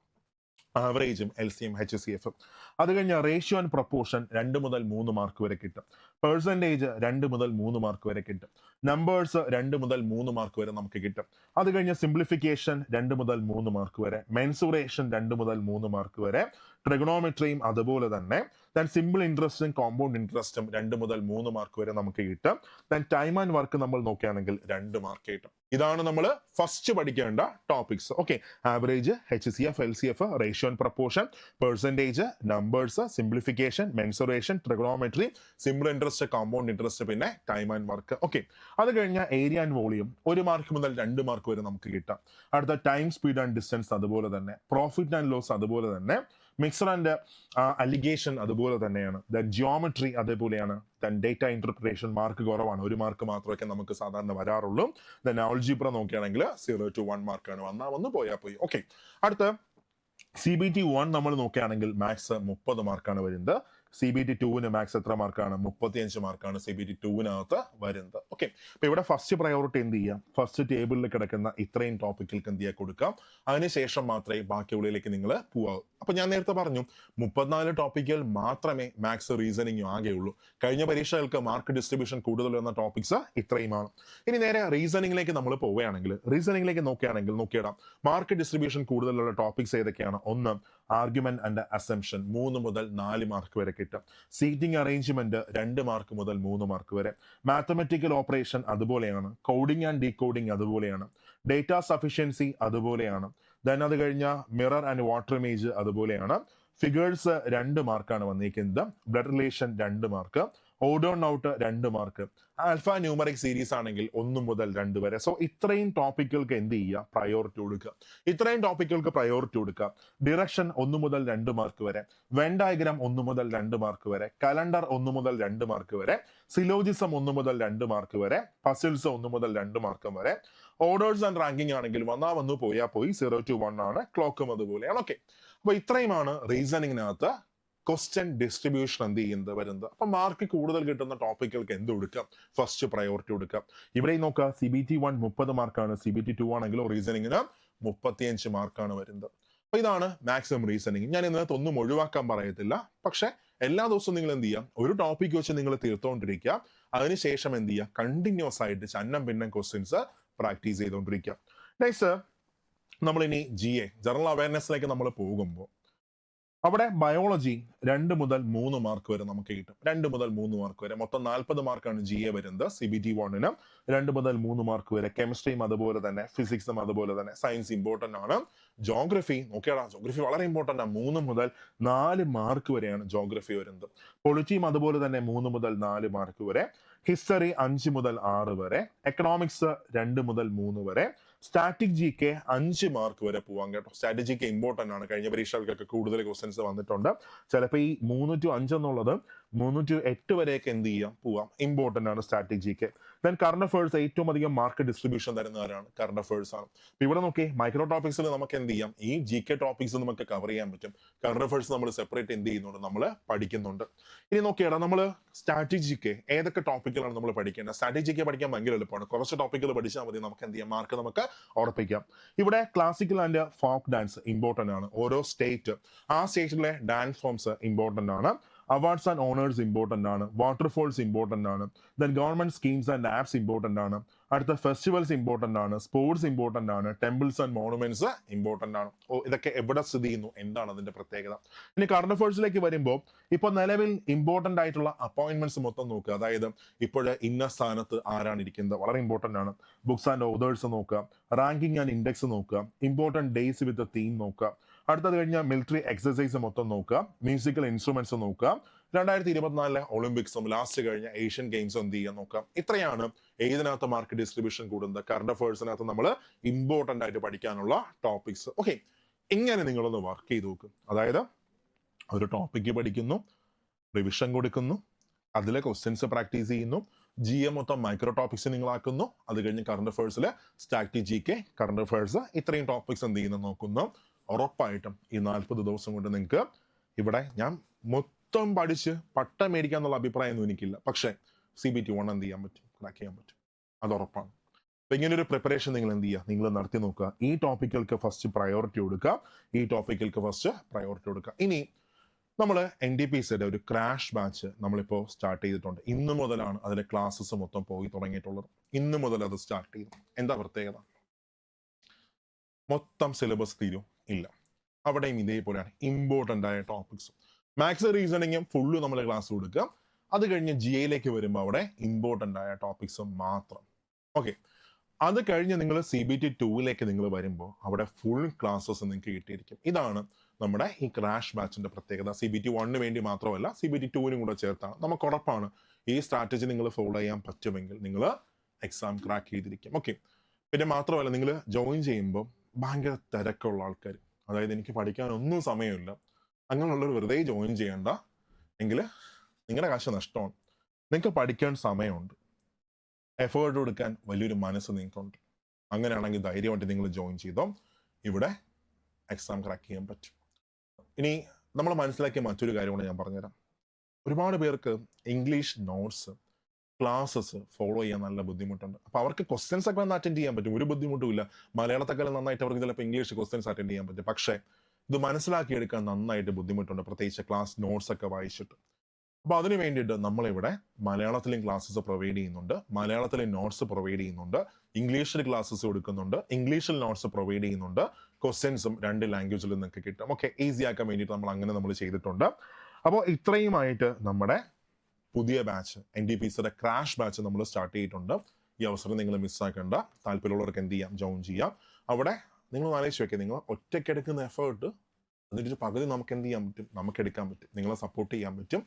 ആവറേജും L C M H C എഫും അത് കഴിഞ്ഞ റേഷ്യോ ആൻഡ് പ്രൊപ്പോർഷൻ രണ്ട് മുതൽ മൂന്ന് മാർക്ക് വരെ കിട്ടും. പെർസെന്റേജ് രണ്ട് മുതൽ മൂന്ന് മാർക്ക് വരെ കിട്ടും. നമ്പേഴ്സ് രണ്ട് മുതൽ മൂന്ന് മാർക്ക് വരെ നമുക്ക് കിട്ടും. അത് കഴിഞ്ഞ് സിംപ്ലിഫിക്കേഷൻ രണ്ട് മുതൽ മൂന്ന് മാർക്ക് വരെ. മെൻസുറേഷൻ രണ്ട് മുതൽ മൂന്ന് മാർക്ക് വരെ. ട്രിഗണോമെട്രിയും അതുപോലെ തന്നെ. ദൻ സിമ്പിൾ ഇൻട്രസ്റ്റും കോമ്പൗണ്ട് ഇൻട്രസ്റ്റും രണ്ട് മുതൽ മൂന്ന് മാർക്ക് വരെ നമുക്ക് കിട്ടും. ദൻ ടൈം ആൻഡ് വർക്ക് നമ്മൾ നോക്കുകയാണെങ്കിൽ രണ്ട് മാർക്ക് കിട്ടും. ഇതാണ് നമ്മൾ ഫസ്റ്റ് പഠിക്കേണ്ട topics okay average H C F L C M ratio and proportion percentage numbers simplification mensuration trigonometry simple interest compound interest പിന്നെ ടൈം ആൻഡ് വർക്ക് ഓക്കെ അത് കഴിഞ്ഞ ഏരിയ ആൻഡ് വോളിയം ഒരു മാർക്ക് മുതൽ രണ്ട് മാർക്ക് വരെ നമുക്ക് കിട്ടാം. അടുത്ത ടൈം സ്പീഡ് ആൻഡ് ഡിസ്റ്റൻസ് അതുപോലെ തന്നെ. പ്രോഫിറ്റ് ആൻഡ് ലോസ് അതുപോലെ തന്നെ. മിക്സർ ആൻഡ് അലിഗേഷൻ അതുപോലെ തന്നെയാണ്. ദൻ ജിയോമെട്രി അതേപോലെയാണ്. ദൻ ഡേറ്റ ഇന്റർപ്രിട്ടേഷൻ മാർക്ക് കുറവാണ്. ഒരു മാർക്ക് മാത്രമൊക്കെ നമുക്ക് സാധാരണ വരാറുള്ളൂ. ദൻ ആൾജിബ്ര നോക്കുകയാണെങ്കിൽ സീറോ ടു വൺ മാർക്കാണ് വന്നാൽ വന്ന് പോയാൽ പോയി ഓക്കെ അടുത്ത സി ബി ടി വൺ നമ്മൾ നോക്കുകയാണെങ്കിൽ മാത്സ് മുപ്പത് മാർക്കാണ് വരുന്നത്. സി ബി ടി ടുവിന് മാക്സ് എത്ര മാർക്കാണ് മുപ്പത്തിയഞ്ച് മാർക്കാണ് സി ബി ടി ടുവിനകത്ത് വരുന്നത്. ഓക്കെ അപ്പൊ ഇവിടെ ഫസ്റ്റ് പ്രയോറിറ്റി എന്ത് ചെയ്യാം? ഫസ്റ്റ് ടേബിളിൽ കിടക്കുന്ന ഇത്രയും ടോപ്പിക്കുകൾക്ക് എന്ത് ചെയ്യാൻ കൊടുക്കാം. അതിനുശേഷം മാത്രമേ ബാക്കിയുള്ളിലേക്ക് നിങ്ങൾ പോവാവൂ. അപ്പൊ ഞാൻ നേരത്തെ പറഞ്ഞു മുപ്പത്തിനാല് ടോപ്പിക്കുകൾ മാത്രമേ മാത്സ് റീസണിങ് ആകെയുള്ളൂ കഴിഞ്ഞ പരീക്ഷകൾക്ക് മാർക്ക് ഡിസ്ട്രിബ്യൂഷൻ കൂടുതൽ വന്ന ടോപ്പിക്സ് ഇത്രയുമാണ്. ഇനി നേരെ റീസണിങ്ങിലേക്ക് നമ്മൾ പോവുകയാണെങ്കിൽ റീസണിങ്ങിലേക്ക് നോക്കുകയാണെങ്കിൽ നോക്കിയിടാം. മാർക്ക് ഡിസ്ട്രിബ്യൂഷൻ കൂടുതലുള്ള ടോപ്പിക്സ് ഏതൊക്കെയാണ്? ഒന്ന് ആർഗ്യുമെന്റ് ആൻഡ് അസംഷൻ മൂന്ന് മുതൽ നാല് മാർക്ക് വരെ കിട്ടും. സീറ്റിംഗ് അറേഞ്ച്മെന്റ് രണ്ട് മാർക്ക് മുതൽ മൂന്ന് മാർക്ക് വരെ. മാത്തമെറ്റിക്കൽ ഓപ്പറേഷൻ അതുപോലെയാണ്. കോഡിംഗ് ആൻഡ് ഡീകോഡിംഗ് അതുപോലെയാണ്. ഡേറ്റ സഫിഷ്യൻസി അതുപോലെയാണ്. ദെൻ അത് കഴിഞ്ഞ മിറർ ആൻഡ് വാട്ടർ ഇമേജ് അതുപോലെയാണ്. ഫിഗേഴ്സ് രണ്ട് മാർക്കാണ് വന്നിരിക്കുന്നത്. ബ്ലഡ് റിലേഷൻ രണ്ട് മാർക്ക് ഓഡോൺ ഔട്ട് രണ്ട് മാർക്ക് ആൽഫ ന്യൂമറിക് സീരീസ് ആണെങ്കിൽ ഒന്ന് മുതൽ രണ്ട് വരെ. സോ ഇത്രയും ടോപ്പിക്കുകൾക്ക് എന്ത് ചെയ്യുക? പ്രയോറിറ്റി കൊടുക്കുക. ഇത്രയും ടോപ്പിക്കുകൾക്ക് പ്രയോറിറ്റി കൊടുക്കുക. ഡിറക്ഷൻ ഒന്ന് മുതൽ രണ്ട് മാർക്ക് വരെ. വെൻ ഡയഗ്രാം ഒന്ന് മുതൽ രണ്ട് മാർക്ക് വരെ. കലണ്ടർ ഒന്ന് മുതൽ രണ്ട് മാർക്ക് വരെ. സിലോജിസം ഒന്ന് മുതൽ രണ്ട് മാർക്ക് വരെ. പസിൽസ് ഒന്ന് മുതൽ രണ്ട് മാർക്ക് വരെ. ഓർഡേഴ്സ് ആൻഡ് റാങ്കിങ് ആണെങ്കിൽ വന്നാ വന്നു പോയാൽ പോയി. സീറോ ടു വൺ ആണ്. ക്ലോക്കും അതുപോലെയാണ്. ഓക്കെ അപ്പൊ ഇത്രയുമാണ് റീസണിങ്ങിനകത്ത് ക്വസ്റ്റ്യൻ ഡിസ്ട്രിബ്യൂഷൻ എന്ത് ചെയ്യുന്നത് വരുന്നത്? അപ്പൊ മാർക്ക് കൂടുതൽ കിട്ടുന്ന ടോപ്പിക്കുകൾക്ക് എന്ത് കൊടുക്കാം? ഫസ്റ്റ് പ്രയോറിറ്റി കൊടുക്കാം. ഇവിടെ നോക്കുക സി ബി ടി വൺ മുപ്പത് മാർക്കാണ് സി ബി ടി ടു ആണെങ്കിലും റീസണിങ്ങിന് മുപ്പത്തിയഞ്ച് മാർക്കാണ് വരുന്നത്. അപ്പൊ ഇതാണ് മാക്സിമം റീസണിങ് ഞാൻ ഇതിനകത്ത് ഒന്നും ഒഴിവാക്കാൻ പറയത്തില്ല. പക്ഷെ എല്ലാ ദിവസവും നിങ്ങൾ എന്ത് ചെയ്യാം? ഒരു ടോപ്പിക് വെച്ച് നിങ്ങൾ തീർത്തുകൊണ്ടിരിക്കുക അതിനുശേഷം എന്ത് ചെയ്യുക കണ്ടിന്യൂസ് ആയിട്ട് ചന്നം പിന്നം ക്വസ്റ്റ്യൻസ് പ്രാക്ടീസ് ചെയ്തുകൊണ്ടിരിക്കുക നെക്സ്റ്റ് നമ്മളിനി ജി എ ജനറൽ അവയർനെസ്സിലേക്ക് നമ്മൾ പോകുമ്പോൾ അവിടെ ബയോളജി രണ്ട് മുതൽ മൂന്ന് മാർക്ക് വരെ നമുക്ക് കിട്ടും. രണ്ട് മുതൽ മൂന്ന് മാർക്ക് വരെ. മൊത്തം നാൽപ്പത് മാർക്കാണ് ജി എ വരുന്നത് സി ബി ടി വണ്ണിന് രണ്ട് മുതൽ മൂന്ന് മാർക്ക് വരെ കെമിസ്ട്രിയും അതുപോലെ തന്നെ ഫിസിക്സും അതുപോലെ തന്നെ. സയൻസ് ഇമ്പോർട്ടന്റ് ആണ്. ജോഗ്രഫി നോക്കിയാടാ ജോഗ്രഫി വളരെ ഇമ്പോർട്ടന്റ് ആണ് മൂന്ന് മുതൽ നാല് മാർക്ക് വരെയാണ് ജോഗ്രഫി വരുന്നത്. പൊളിറ്റിയും അതുപോലെ തന്നെ മൂന്ന് മുതൽ നാല് മാർക്ക് വരെ. ഹിസ്റ്ററി അഞ്ച് മുതൽ ആറ് വരെ. എക്കണോമിക്സ് രണ്ട് മുതൽ മൂന്ന് വരെ. സ്റ്റാറ്റിക് ജി കെ അഞ്ച് മാർക്ക് വരെ പോവാം കേട്ടോ. സ്റ്റാറ്റിക് ജി കെ ഇമ്പോർട്ടന്റ് ആണ്. കഴിഞ്ഞ പരീക്ഷകൾക്കൊക്കെ കൂടുതൽ ക്വസ്റ്റ്യൻസ് വന്നിട്ടുണ്ട്. ചിലപ്പോൾ ഈ മൂന്ന് ടു അഞ്ച് എന്നുള്ളത് മൂന്ന് ടു എട്ട് വരെയൊക്കെ എന്ത് ചെയ്യാം? പോവാം. ഇമ്പോർട്ടന്റ് ആണ് strategic G K then current affairs ഏറ്റവും അധികം മാർക്ക് ഡിസ്ട്രിബ്യൂഷൻ തരുന്നവരാണ് കറണ്ട് അഫേഴ്സ് ആണ്. ഇവിടെ നോക്കി മൈക്രോ ടോപ്പിക്സിൽ നമുക്ക് എന്ത് ചെയ്യാം? ഈ ജി കെ ടോപ്പിക്സ് നമുക്ക് കവർ ചെയ്യാൻ പറ്റും. കറണ്ട് അഫേഴ്സ് നമ്മൾ സെപ്പറേറ്റ് എന്ത് ചെയ്യുന്നുണ്ട്? നമ്മൾ പഠിക്കുന്നുണ്ട്. ഇനി നോക്കിയാടാ നമ്മൾ സ്ട്രാറ്റജിക്ക് ഏതൊക്കെ ടോപ്പിക്കുകളാണ് നമ്മൾ പഠിക്കേണ്ടത്? സ്ട്രാറ്റജിക്ക് പഠിക്കാൻ ഭയങ്കര എളുപ്പമാണ്. കുറച്ച് ടോപ്പിക്കുകൾ പഠിച്ചാൽ മതി. നമുക്ക് എന്ത് ചെയ്യാം? മാർക്ക് നമുക്ക് ഉറപ്പിക്കാം. ഇവിടെ classical and folk dance important ആണ്. ഓരോ സ്റ്റേറ്റ് ആ സ്റ്റേറ്റിലെ ഡാൻസ് ഫോംസ് ഇമ്പോർട്ടന്റ് ആണ്. അവാർഡ്സ് ആൻഡ് ഓണേഴ്സ് ഇമ്പോർട്ടന്റ് ആണ്. വാട്ടർഫോൾസ് ഇമ്പോർട്ടന്റ് ആണ്. Then government schemes and apps important ആണ്. അടുത്ത ഫെസ്റ്റിവൽസ് ഇമ്പോർട്ടന്റ് ആണ്. സ്പോർട്സ് ഇമ്പോർട്ടന്റ് ആണ്. ടെമ്പിൾസ് ആൻഡ് മോണുമെന്റ്സ് ഇമ്പോർട്ടന്റ് ആണ്. ഓ ഇതൊക്കെ എവിടെ സ്ഥിതി ചെയ്യുന്നു? എന്താണ് അതിന്റെ പ്രത്യേകത? ഇനി കറണ്ട് അഫേഴ്സിലേക്ക് വരുമ്പോൾ ഇപ്പോൾ നിലവിൽ ഇമ്പോർട്ടന്റ് ആയിട്ടുള്ള അപ്പോയിന്റ്മെന്റ്സ് മൊത്തം നോക്കുക. അതായത് ഇപ്പോൾ ഇന്ന സ്ഥാനത്ത് ആരാണ് ഇരിക്കുന്നത്? വളരെ ഇമ്പോർട്ടന്റ് ആണ്. ബുക്സ് ആൻഡ് ഓതേഴ്സ് നോക്കുക. റാങ്കിങ് ആൻഡ് ഇൻഡെക്സ് നോക്കുക. ഇമ്പോർട്ടന്റ് ഡേയ്സ് വിത്ത് തീം നോക്കുക. അടുത്തത് കഴിഞ്ഞാൽ മിലിറ്ററി എക്സസൈസ് മൊത്തം നോക്കുക മ്യൂസിക്കൽ ഇൻസ്ട്രുമെന്റ്സ് നോക്കുക. രണ്ടായിരത്തി ഇരുപത്തിനാലിലെ ഒളിമ്പിക്സും ലാസ്റ്റ് കഴിഞ്ഞ ഏഷ്യൻ ഗെയിംസും എന്ത് ചെയ്യാൻ നോക്കാം ഇത്രയാണ് ഏതിനകത്ത് മാർക്കറ്റ് ഡിസ്ട്രിബ്യൂഷൻ കൂടുന്നത്. കറണ്ട് അഫയേഴ്സിനകത്ത് നമ്മൾ ഇമ്പോർട്ടന്റ് ആയിട്ട് പഠിക്കാനുള്ള ടോപ്പിക്സ് ഓക്കെ ഇങ്ങനെ നിങ്ങളൊന്ന് വർക്ക് ചെയ്ത് നോക്കും. അതായത് ഒരു ടോപ്പിക്ക് പഠിക്കുന്നു റിവിഷൻ കൊടുക്കുന്നു അതിലെ ക്വസ്റ്റ്യൻസ് പ്രാക്ടീസ് ചെയ്യുന്നു ജി എം മൊത്തം മൈക്രോ ടോപ്പിക്സ് നിങ്ങളാക്കുന്നു അത് കഴിഞ്ഞ് current അഫയേഴ്സിലെ static G K current affairs ഇത്രയും ടോപ്പിക്സ് എന്ത് ചെയ്യുന്നു നോക്കുന്നു. ഉറപ്പായിട്ടും ഈ നാൽപ്പത് ദിവസം കൊണ്ട് നിങ്ങൾക്ക് ഇവിടെ ഞാൻ മൊത്തം പഠിച്ച് പട്ടം മേടിക്കുക എന്നുള്ള അഭിപ്രായമൊന്നും എനിക്കില്ല. പക്ഷേ സി ബി ടി വൺ എന്ത് ചെയ്യാൻ പറ്റും? ക്രാക്ക് ചെയ്യാൻ പറ്റും. അത് ഉറപ്പാണ്. അപ്പൊ ഇങ്ങനെ ഒരു പ്രിപ്പറേഷൻ നിങ്ങൾ എന്ത് ചെയ്യുക? നിങ്ങൾ നടത്തി നോക്കുക. ഈ ടോപ്പിക്കുകൾക്ക് ഫസ്റ്റ് പ്രയോറിറ്റി കൊടുക്കുക. ഈ ടോപ്പിക്കുകൾക്ക് ഫസ്റ്റ് പ്രയോറിറ്റി കൊടുക്കുക. ഇനി നമ്മൾ എൻ ഡി പി സിയുടെ ഒരു ക്രാഷ് ബാച്ച് നമ്മളിപ്പോൾ സ്റ്റാർട്ട് ചെയ്തിട്ടുണ്ട്. ഇന്ന് മുതലാണ് അതിലെ ക്ലാസ്സസ് മൊത്തം പോയി തുടങ്ങിയിട്ടുള്ളത്. ഇന്ന് മുതൽ അത് സ്റ്റാർട്ട് ചെയ്തു എന്താ പ്രത്യേകത? മൊത്തം സിലബസ് തീരും. ഇല്ല. അവിടെയും ഇതേപോലെയാണ് ഇമ്പോർട്ടന്റ് ആയ ടോപ്പിക്സ് മാത്സ് റീസണിങ്ങും ഫുള്ള് നമ്മൾ ക്ലാസ് കൊടുക്കുക. അത് കഴിഞ്ഞ് ജി എയിലേക്ക് വരുമ്പോൾ അവിടെ ഇമ്പോർട്ടന്റ് ആയ ടോപ്പിക്സ് മാത്രം. ഓക്കെ അത് കഴിഞ്ഞ് നിങ്ങൾ സി ബി ടി നിങ്ങൾ വരുമ്പോൾ അവിടെ ഫുൾ ക്ലാസ്സസ് നിങ്ങൾക്ക് കിട്ടിയിരിക്കും. ഇതാണ് നമ്മുടെ ഈ ക്രാഷ് ബാച്ചിന്റെ പ്രത്യേകത. സി ബി ടി വണ്ണിന് വേണ്ടി മാത്രമല്ല സി ബി ടി ടൂവിനും കൂടെ ചേർത്താണ്. നമുക്ക് ഉറപ്പാണ് ഈ സ്ട്രാറ്റജി നിങ്ങൾ ഫോളോ ചെയ്യാൻ പറ്റുമെങ്കിൽ നിങ്ങൾ എക്സാം ക്രാക്ക് ചെയ്തിരിക്കും. ഓക്കെ പിന്നെ മാത്രമല്ല നിങ്ങൾ ജോയിൻ ചെയ്യുമ്പോൾ ഭയങ്കര തിരക്കുള്ള ആൾക്കാർ അതായത് എനിക്ക് പഠിക്കാനൊന്നും സമയമില്ല. അങ്ങനെയുള്ളവർ വെറുതെ ജോയിൻ ചെയ്യണ്ട. എങ്കിൽ നിങ്ങളുടെ കാശ് നഷ്ടമാണ്. നിങ്ങൾക്ക് പഠിക്കാൻ സമയമുണ്ട്. എഫേർട്ട് കൊടുക്കാൻ വലിയൊരു മനസ്സ് നിങ്ങൾക്കുണ്ട് അങ്ങനെയാണെങ്കിൽ ധൈര്യമായിട്ട് നിങ്ങൾ ജോയിൻ ചെയ്തോ. ഇവിടെ എക്സാം ക്രാക്ക് ചെയ്യാൻ പറ്റും. ഇനി നമ്മൾ മനസ്സിലാക്കിയ മറ്റൊരു കാര്യം കൂടെ ഞാൻ പറഞ്ഞുതരാം. ഒരുപാട് പേർക്ക് ഇംഗ്ലീഷ് നോട്ട്സ് ക്ലാസ്സസ് ഫോളോ ചെയ്യാൻ നല്ല ബുദ്ധിമുട്ടുണ്ട്. അപ്പൊ അവർക്ക് ക്വസ്റ്റ്യൻസ് ഒക്കെ വന്ന് അറ്റൻഡ് ചെയ്യാൻ പറ്റും. ഒരു ബുദ്ധിമുട്ടുമില്ല മലയാളത്തെക്കാളും നന്നായിട്ട് അവർക്ക് ചിലപ്പോൾ ഇംഗ്ലീഷ് ക്വസ്റ്റ്യൻസ് അറ്റൻഡ് ചെയ്യാൻ പറ്റും. പക്ഷേ ഇത് മനസ്സിലാക്കി എടുക്കാൻ നന്നായിട്ട് ബുദ്ധിമുട്ടുണ്ട്. പ്രത്യേകിച്ച് ക്ലാസ് നോട്ട്സ് ഒക്കെ വായിച്ചിട്ട്. അപ്പോൾ അതിന് വേണ്ടിയിട്ട് നമ്മളിവിടെ മലയാളത്തിലും ക്ലാസ്സസ് പ്രൊവൈഡ് ചെയ്യുന്നുണ്ട്. മലയാളത്തിലെ നോട്ട്സ് പ്രൊവൈഡ് ചെയ്യുന്നുണ്ട്. ഇംഗ്ലീഷിൽ ക്ലാസ്സസ് കൊടുക്കുന്നുണ്ട്. ഇംഗ്ലീഷിൽ നോട്ട്സ് പ്രൊവൈഡ് ചെയ്യുന്നുണ്ട്. ക്വസ്റ്റ്യൻസും രണ്ട് ലാംഗ്വേജിൽ നിന്നൊക്കെ കിട്ടും. ഓക്കെ ഈസി ആക്കാൻ വേണ്ടിയിട്ട് നമ്മൾ അങ്ങനെ നമ്മൾ ചെയ്തിട്ടുണ്ട്. അപ്പോൾ ഇത്രയുമായിട്ട് നമ്മുടെ പുതിയ ബാച്ച് എൻ ഡി പി സിയുടെ ക്രാഷ് ബാച്ച് നമ്മൾ സ്റ്റാർട്ട് ചെയ്തിട്ടുണ്ട്. ഈ അവസരം നിങ്ങൾ മിസ്സാക്കേണ്ട താല്പര്യമുള്ളവർക്ക് എന്ത് ചെയ്യാം? ജോയിൻ ചെയ്യാം. അവിടെ നിങ്ങൾ ആലോചിച്ച് വെക്കുക നിങ്ങൾ ഒറ്റയ്ക്കെടുക്കുന്ന എഫേർട്ട് ഒരു പകുതി നമുക്ക് എന്ത് ചെയ്യാൻ പറ്റും? നമുക്ക് എടുക്കാൻ പറ്റും. നിങ്ങളെ സപ്പോർട്ട് ചെയ്യാൻ പറ്റും.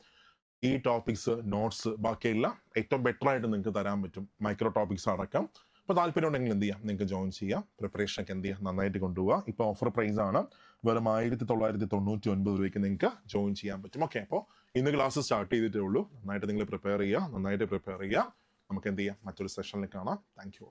ഈ ടോപ്പിക്സ് നോട്ട്സ് ബാക്കിയെല്ലാം ഏറ്റവും ബെറ്റർ ആയിട്ട് നിങ്ങൾക്ക് തരാൻ പറ്റും. മൈക്രോ ടോപ്പിക്സ് അടക്കം. അപ്പോൾ താല്പര്യം ഉണ്ടെങ്കിൽ എന്ത് ചെയ്യാം? നിങ്ങൾക്ക് ജോയിൻ ചെയ്യാം. പ്രിപ്പറേഷൻ ഒക്കെ എന്ത് ചെയ്യാം? നന്നായിട്ട് കൊണ്ടുപോകുക ഇപ്പോൾ ഓഫർ പ്രൈസ് ആണ്. വെറും ആയിരത്തി തൊള്ളായിരത്തി തൊണ്ണൂറ്റി ഒൻപത് രൂപയ്ക്ക് നിങ്ങൾക്ക് ജോയിൻ ചെയ്യാൻ പറ്റും. ഓക്കെ അപ്പോൾ ഇന്ന് ക്ലാസ് സ്റ്റാർട്ട് ചെയ്തിട്ടേ ഉള്ളൂ. നന്നായിട്ട് നിങ്ങൾ പ്രിപ്പയർ ചെയ്യുക. നന്നായിട്ട് പ്രിപ്പയർ ചെയ്യുക. നമുക്ക് എന്ത് ചെയ്യാം? മറ്റൊരു സെഷനിൽ കാണാം. Thank you